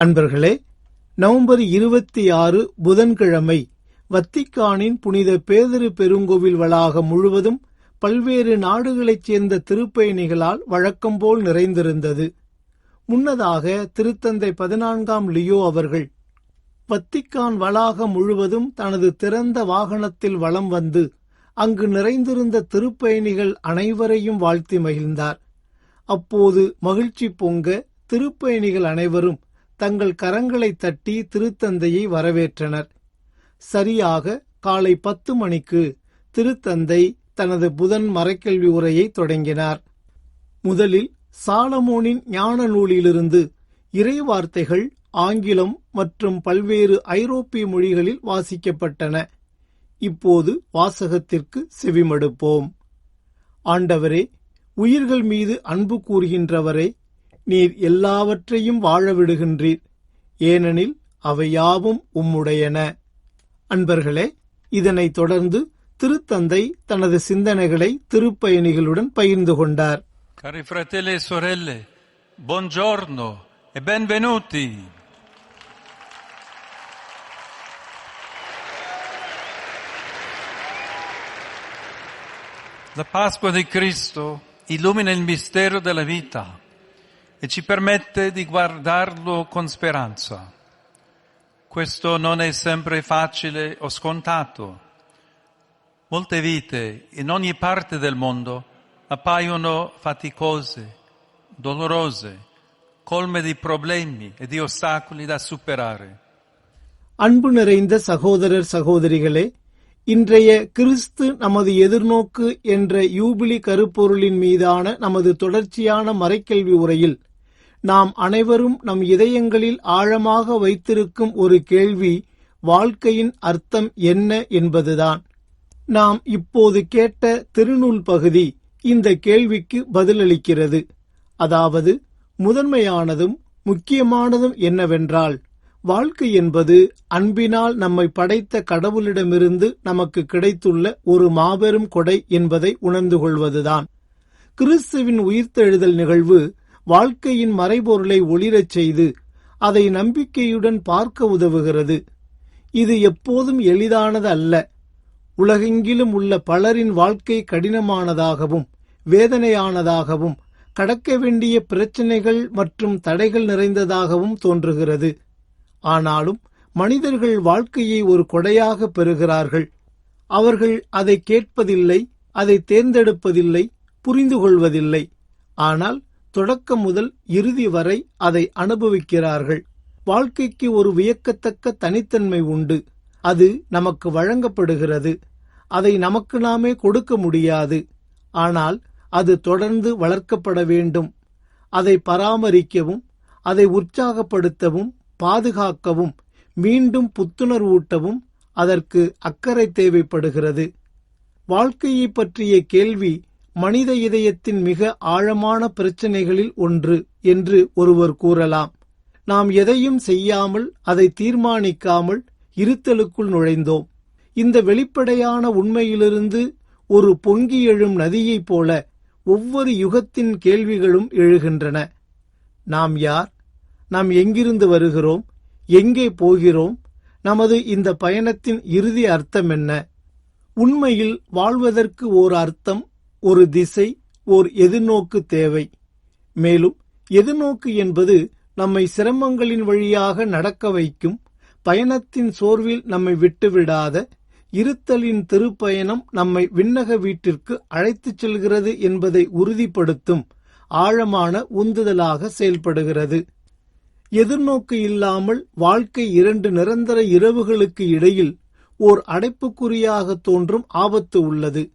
அன்பர்களே நவம்பர் இருபத்தி ஆறு புதன்கிழமை வத்திக்கானின் புனித பேதரு பெருங்கோவில் வளாகம் முழுவதும் பல்வேறு நாடுகளைச் சேர்ந்த திருப்பயணிகளால் வழக்கம்போல் நிறைந்திருந்தது. முன்னதாக திருத்தந்தை பதினான்காம் லியோ அவர்கள் வத்திக்கான் வளாகம் முழுவதும் தனது திறந்த வாகனத்தில் வலம் வந்து அங்கு நிறைந்திருந்த திருப்பயணிகள் அனைவரையும் வாழ்த்தி மகிழ்ந்தார். அப்போது மகிழ்ச்சி பொங்க திருப்பயணிகள் அனைவரும் தங்கள் கரங்களை தட்டி திருத்தந்தையை வரவேற்றனர். சரியாக காலை பத்து மணிக்கு திருத்தந்தை தனது புதன் மறைக்கல்வி உரையை தொடங்கினார். முதலில் சாலமோனின் ஞான நூலிலிருந்து இறைவார்த்தைகள் ஆங்கிலம் மற்றும் பல்வேறு ஐரோப்பிய மொழிகளில் வாசிக்கப்பட்டன. இப்போது வாசகத்திற்கு செவிமடுப்போம். ஆண்டவரே உயிர்கள் மீது அன்பு கூறுகின்றவரே நீர் எல்லாவற்றையும் வாழ விடுகின்றீர் ஏனெனில் அவையாவும் உம்முடையன. அன்பர்களே இதனைத் தொடர்ந்து திருத்தந்தை தனது சிந்தனைகளை திருப்பயணிகளுடன் பகிர்ந்து கொண்டார். Cari fratelli e sorelle, buongiorno e benvenuti. La Pasqua di Cristo illumina il mistero della vita. e ci permette di guardarlo con speranza. Questo non è sempre facile o scontato. Molte vite in ogni parte del mondo appaiono faticose, dolorose, colme di problemi e di ostacoli da superare. அன்பு நிறைந்த சகோதரர் சகோதரிகளே இன்றைய கிறிஸ்து நமது எதிர்நோக்கு என்ற யூபிலி கருப்பொருளின் மீதான நமது தொடர்ச்சியான மறைக்கல்வி உரையில் நாம் அனைவரும் நம் இதயங்களில் ஆழமாக வைத்திருக்கும் ஒரு கேள்வி வாழ்க்கையின் அர்த்தம் என்ன என்பதுதான். நாம் இப்போது கேட்ட திருநூல் பகுதி இந்த கேள்விக்கு பதிலளிக்கிறது. அதாவது முதன்மையானதும் முக்கியமானதும் என்னவென்றால் வாழ்க்கை என்பது அன்பினால் நம்மை படைத்த கடவுளிடமிருந்து நமக்கு கிடைத்துள்ள ஒரு மாபெரும் கொடை என்பதை உணர்ந்து கொள்வதுதான். கிறிஸ்துவின் உயிர்த்தெழுதல் நிகழ்வு வாழ்க்கையின் மறைபொருளை ஒளிரச் செய்து அதை நம்பிக்கையுடன் பார்க்க உதவுகிறது. இது எப்போதும் எளிதானது அல்ல. உலகெங்கிலும் உள்ள பலரின் வாழ்க்கை கடினமானதாகவும் வேதனையானதாகவும் கடக்க வேண்டிய பிரச்சனைகள் மற்றும் தடைகள் நிறைந்ததாகவும் தோன்றுகிறது. ஆனாலும் மனிதர்கள் வாழ்க்கையை ஒரு கொடையாக பெறுகிறார்கள். அவர்கள் அதை கேட்பதில்லை அதை தேர்ந்தெடுப்பதில்லை புரிந்து கொள்வதில்லை ஆனால் தொடக்கம் முதல் இறுதி வரை அதை அனுபவிக்கிறார்கள். வாழ்க்கைக்கு ஒரு வியக்கத்தக்க தனித்தன்மை உண்டு. அது நமக்கு வழங்கப்படுகிறது. அதை நமக்கு நாமே கொடுக்க முடியாது. ஆனால் அது தொடர்ந்து வளர்க்கப்பட வேண்டும். அதை பராமரிக்கவும் அதை உற்சாகப்படுத்தவும் பாதுகாக்கவும் மீண்டும் புத்துணர்வூட்டவும் அதற்கு அக்கறை தேவைப்படுகிறது. வாழ்க்கையை பற்றிய கேள்வி மனித இதயத்தின் மிக ஆழமான பிரச்சனைகளில் ஒன்று என்று ஒருவர் கூறலாம். நாம் எதையும் செய்யாமல் அதை தீர்மானிக்காமல் இருத்தலுக்குள் நுழைந்தோம். இந்த வெளிப்படையான உண்மையிலிருந்து ஒரு பொங்கி எழும் நதியைப் போல ஒவ்வொரு யுகத்தின் கேள்விகளும் எழுகின்றன. நாம் யார்? நாம் எங்கிருந்து வருகிறோம்? எங்கே போகிறோம்? நமது இந்த பயணத்தின் இறுதி அர்த்தம் என்ன? உண்மையில் வாழ்வதற்கு ஓர் அர்த்தம் ஒரு திசை ஓர் எதிர்நோக்கு தேவை. மேலும் எதிர்நோக்கு என்பது நம்மை சிரமங்களின் வழியாக நடக்க வைக்கும் பயணத்தின் சோர்வில் நம்மை விட்டுவிடாத இருத்தலின் திருப்பயணம் நம்மை விண்ணக வீட்டிற்கு அழைத்துச் செல்கிறது என்பதை உறுதிப்படுத்தும் ஆழமான உந்துதலாக செயல்படுகிறது. எதிர்நோக்கு இல்லாமல் வாழ்க்கை இரண்டு நிரந்தர இரவுகளுக்கு இடையில் ஓர் அடைப்புக்குறியாக தோன்றும் ஆபத்து உள்ளது.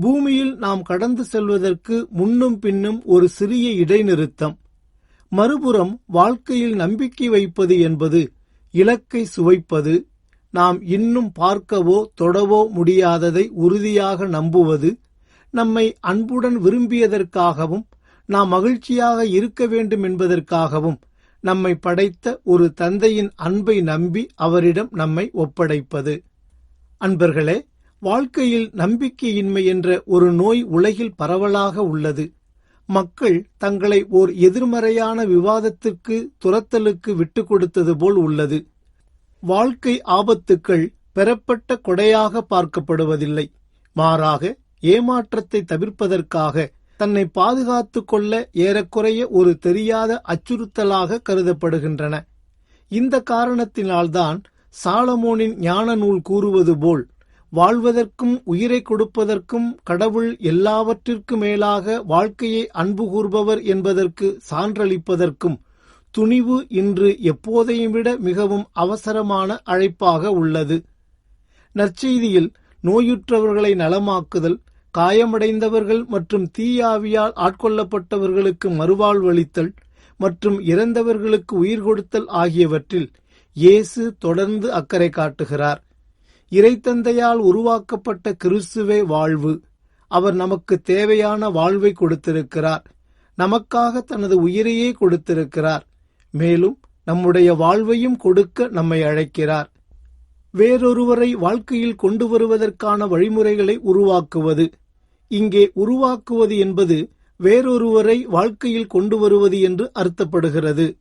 பூமியில் நாம் கடந்து செல்வதற்கு முன்னும் பின்னும் ஒரு சிறிய இடைநிறுத்தம். மறுபுறம் வாழ்க்கையில் நம்பிக்கை வைப்பது என்பது இலக்கை சுவைப்பது நாம் இன்னும் பார்க்கவோ தொடவோ முடியாததை உறுதியாக நம்புவது நம்மை அன்புடன் விரும்பியதற்காகவும் நாம் மகிழ்ச்சியாக இருக்க வேண்டும் என்பதற்காகவும் நம்மை படைத்த ஒரு தந்தையின் அன்பை நம்பி அவரிடம் நம்மை ஒப்படைப்பது. அன்பர்களே வாழ்க்கையில் நம்பிக்கையின்மை என்ற ஒரு நோய் உலகில் பரவலாக உள்ளது. மக்கள் தங்களை ஓர் எதிர்மறையான விவாதத்திற்கு துரத்தலுக்கு விட்டுக் கொடுத்தது போல் உள்ளது. வாழ்க்கை ஆபத்துக்கள் பெறப்பட்ட கொடையாக பார்க்கப்படுவதில்லை. மாறாக ஏமாற்றத்தை தவிர்ப்பதற்காக தன்னை பாதுகாத்து கொள்ள ஏறக்குறைய ஒரு தெரியாத அச்சுறுத்தலாக கருதப்படுகின்றன. இந்த காரணத்தினால்தான் சாலமோனின் ஞான நூல் கூறுவது போல் வாழ்வதற்கும் உயிரை கொடுப்பதற்கும் கடவுள் எல்லாவற்றிற்கு மேலாக வாழ்க்கையை அன்பு கூர்பவர் என்பதற்கு சான்றளிப்பதற்கும் துணிவு இன்று எப்போதையும் விட மிகவும் அவசரமான அழைப்பாக உள்ளது. நற்செய்தியில் நோயுற்றவர்களை நலமாக்குதல் காயமடைந்தவர்கள் மற்றும் தீயாவியால் ஆட்கொள்ளப்பட்டவர்களுக்கு மறுவாழ்வளித்தல் மற்றும் இறந்தவர்களுக்கு உயிர் கொடுத்தல் ஆகியவற்றில் இயேசு தொடர்ந்து அக்கறை காட்டுகிறார். இறைத்தந்தையால் உருவாக்கப்பட்ட கிறிஸ்துவே வாழ்வு. அவர் நமக்கு தேவையான வாழ்வை கொடுத்திருக்கிறார். நமக்காக தனது உயிரையே கொடுத்திருக்கிறார். மேலும் நம்முடைய வாழ்வையும் கொடுக்க நம்மை அழைக்கிறார். வேறொருவரை வாழ்க்கையில் கொண்டு வருவதற்கான வழிமுறைகளை உருவாக்குவது. இங்கே உருவாக்குவது என்பது வேறொருவரை வாழ்க்கையில் கொண்டு வருவது என்று அர்த்தப்படுகிறது.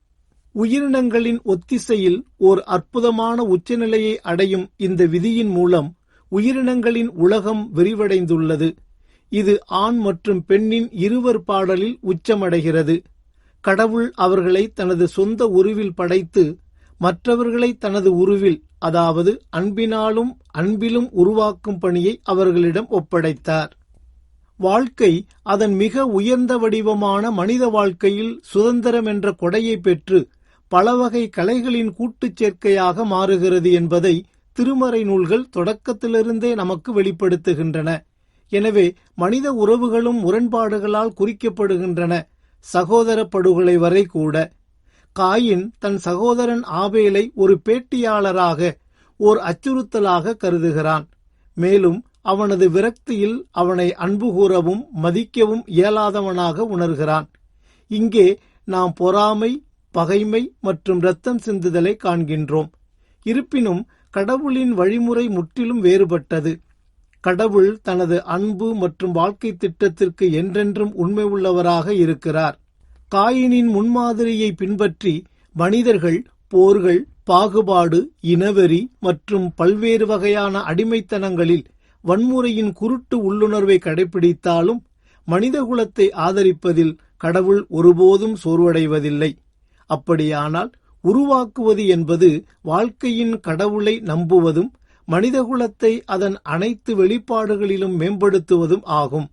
உயிரினங்களின் ஒத்திசையில் ஓர் அற்புதமான உச்சநிலையை அடையும் இந்த விதியின் மூலம் உயிரினங்களின் உலகம் விரிவடைந்துள்ளது. இது ஆண் மற்றும் பெண்ணின் இருவர் பாடலில் உச்சமடைகிறது. கடவுள் அவர்களை தனது சொந்த உருவில் படைத்து மற்றவர்களை தனது உருவில் அதாவது அன்பினாலும் அன்பிலும் உருவாக்கும் பணியை அவர்களிடம் ஒப்படைத்தார். வாழ்க்கை அதன் மிக உயர்ந்த வடிவமான மனித வாழ்க்கையில் சுதந்திரம் என்ற கொடையை பெற்று பலவகை கலைகளின் கூட்டுச் சேர்க்கையாக மாறுகிறது என்பதை திருமறை நூல்கள் தொடக்கத்திலிருந்தே நமக்கு வெளிப்படுத்துகின்றன. எனவே மனித உறவுகளும் முரண்பாடுகளால் குறிக்கப்படுகின்றன சகோதர படுகொலை வரை கூட. காயின் தன் சகோதரன் ஆபேலை ஒரு பேட்டியாளராக ஓர் அச்சுறுத்தலாக கருதுகிறான். மேலும் அவனது விரக்தியில் அவனை அன்பு கூறவும் மதிக்கவும் இயலாதவனாக உணர்கிறான். இங்கே நாம் பொறாமை பகைமை மற்றும் இரத்தம் சிந்துதலை காண்கின்றோம். இருப்பினும் கடவுளின் வழிமுறை முற்றிலும் வேறுபட்டது. கடவுள் தனது அன்பு மற்றும் வாழ்க்கை திட்டத்திற்கு என்றென்றும் உண்மை உள்ளவராக இருக்கிறார். காயினின் முன்மாதிரியை பின்பற்றி மனிதர்கள் போர்கள் பாகுபாடு இனவெறி மற்றும் பல்வேறு வகையான அடிமைத்தனங்களில் வன்முறையின் குருட்டு உள்ளுணர்வை கடைபிடித்தாலும் மனிதகுலத்தை ஆதரிப்பதில் கடவுள் ஒருபோதும் சோர்வடைவதில்லை. அப்படியானால் உருவாக்குவது என்பது வாழ்க்கையின் கடவுளை நம்புவதும் மனிதகுலத்தை அதன் அனைத்து வெளிப்பாடுகளிலும் மேம்படுத்துவதும் ஆகும்.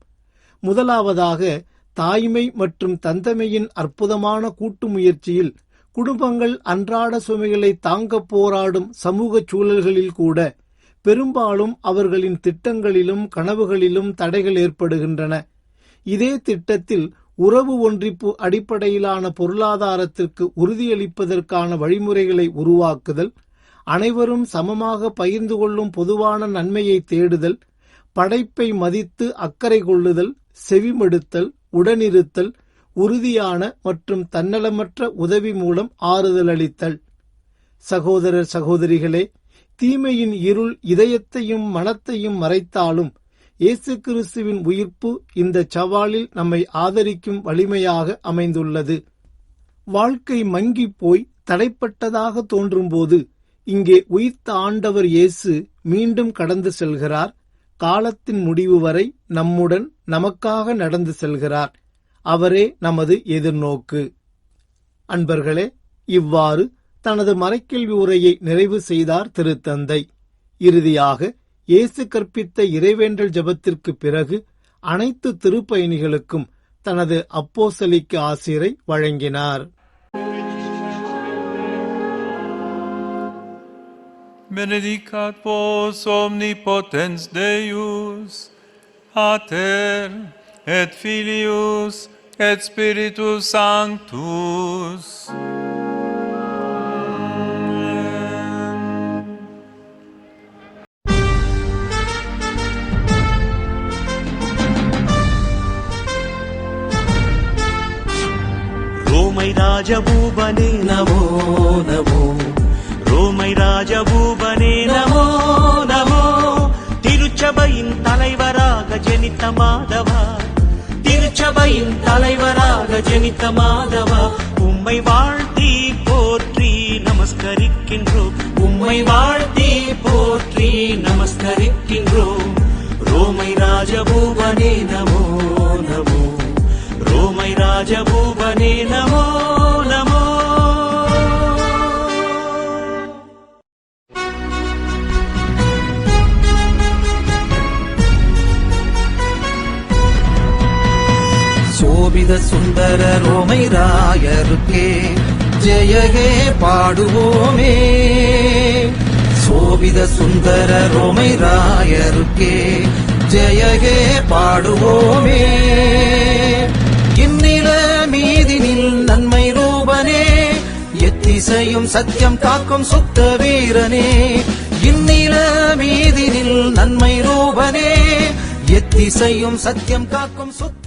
முதலாவதாக தாய்மை மற்றும் தந்தமையின் அற்புதமான கூட்டு முயற்சியில் குடும்பங்கள் அன்றாட சுமைகளை தாங்க போராடும் சமூக சூழல்களில் கூட பெரும்பாலும் அவர்களின் திட்டங்களிலும் கனவுகளிலும் தடைகள் ஏற்படுகின்றன. இதே திட்டத்தில் உறவு ஒன்றிப்பு அடிப்படையிலான பொருளாதாரத்திற்கு உறுதியளிப்பதற்கான வழிமுறைகளை உருவாக்குதல் அனைவரும் சமமாக பகிர்ந்து கொள்ளும் பொதுவான நன்மையை தேடுதல் படைப்பை மதித்து அக்கறை கொள்ளுதல் செவிமடுத்தல் உடனிருத்தல் உறுதியான மற்றும் தன்னலமற்ற உதவி மூலம் ஆறுதல் அளித்தல். சகோதரர் சகோதரிகளே தீமையின் இருள் இதயத்தையும் மனத்தையும் மறைத்தாலும் இயேசு கிறிஸ்துவின் உயிர்ப்பு இந்த சவாலில் நம்மை ஆதரிக்கும் வலிமையாக அமைந்துள்ளது. வாழ்க்கை மங்கி போய் தடைப்பட்டதாக தோன்றும்போது இங்கே உயிர்த்த ஆண்டவர் இயேசு மீண்டும் கடந்து செல்கிறார். காலத்தின் முடிவு வரை நம்முடன் நமக்காக நடந்து செல்கிறார். அவரே நமது எதிர்நோக்கு. அன்பர்களே இவ்வாறு தனது மறைக்கல்வி உரையை நிறைவு செய்தார் திருத்தந்தை. இறுதியாக இயேசு கற்பித்த இறைவேண்டல் ஜபத்திற்கு பிறகு அனைத்து திருப்பயணிகளுக்கும் தனது அப்போசலிக்கு ஆசிரை வழங்கினார் Benedicat vos omnipotens Deus, Pater et Filius et Spiritus Sanctus. ரோமை ராஜபூபனே நமோ நமோ. ரோமை ராஜபூபனே நமோ நமோ. திருச்சபையின் தலைவராக ஜனித்த மாதவா. திருச்சபையின் தலைவராக ஜனித்த மாதவா. உம்மை வாழ்த்தி போற்றி நமஸ்கரிக்கின்றோம். உம்மை வாழ்த்தி போற்றி நமஸ்கரிக்கின்றோம். ரோமை ராஜபூபனே நமோ நமோ. ரோமை ராஜபூபனே நமோ. கோவித சுந்தர ரோமை ராயருக்கே ஜெயகே பாடுவோமே. சோபித சுந்தர ரோமை ராயருக்கே ஜெயகே பாடுவோமே. இந்நில மீதினில் நன்மை ரூபனே. எத்திசையும் சத்தியம் காக்கும் சுத்த வீரனே. இந்நில மீதினில் நன்மை ரூபனே. எத்திசையும் சத்தியம் காக்கும் சுத்த